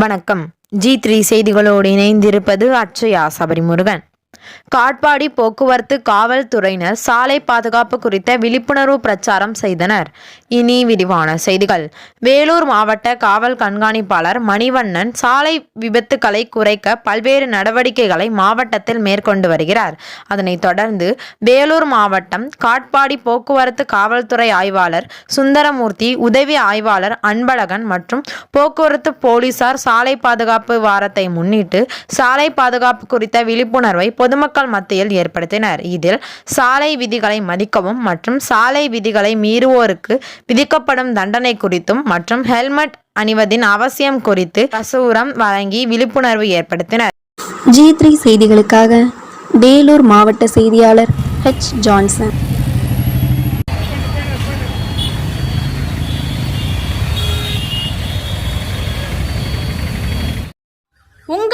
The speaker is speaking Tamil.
வணக்கம். ஜி த்ரீ செய்திகளோடு இணைந்திருப்பது அச்சயா சபரிமுருகன். காட்பாடி போக்குவரத்து காவல்துறையினர் சாலை பாதுகாப்பு குறித்த விழிப்புணர்வு பிரச்சாரம் செய்தனர். இனி விரிவான செய்திகள். வேலூர் மாவட்ட காவல் கண்காணிப்பாளர் மணிவண்ணன் சாலை விபத்துக்களை குறைக்க பல்வேறு நடவடிக்கைகளை மாவட்டத்தில் மேற்கொண்டு வருகிறார். அதனைத் தொடர்ந்து வேலூர் மாவட்டம் காட்பாடி போக்குவரத்து காவல்துறை ஆய்வாளர் சுந்தரமூர்த்தி உதவி ஆய்வாளர் அன்பழகன் மற்றும் போக்குவரத்து போலீசார் சாலை பாதுகாப்பு வாரத்தை முன்னிட்டு சாலை பாதுகாப்பு குறித்த விழிப்புணர்வை பொதுமக்கள் மத்தியில் ஏற்படுத்தினர். இதில் சாலை விதிகளை மதிக்கவும் மற்றும் சாலை விதிகளை மீறுவோருக்கு விதிக்கப்படும் தண்டனை குறித்தும் மற்றும் ஹெல்மெட் அணிவதின் அவசியம் குறித்து பிரசுரம் வழங்கி விழிப்புணர்வு ஏற்படுத்தினர். ஜி த்ரீ செய்திகளுக்காக வேலூர் மாவட்ட செய்தியாளர் ஹெச் ஜான்சன்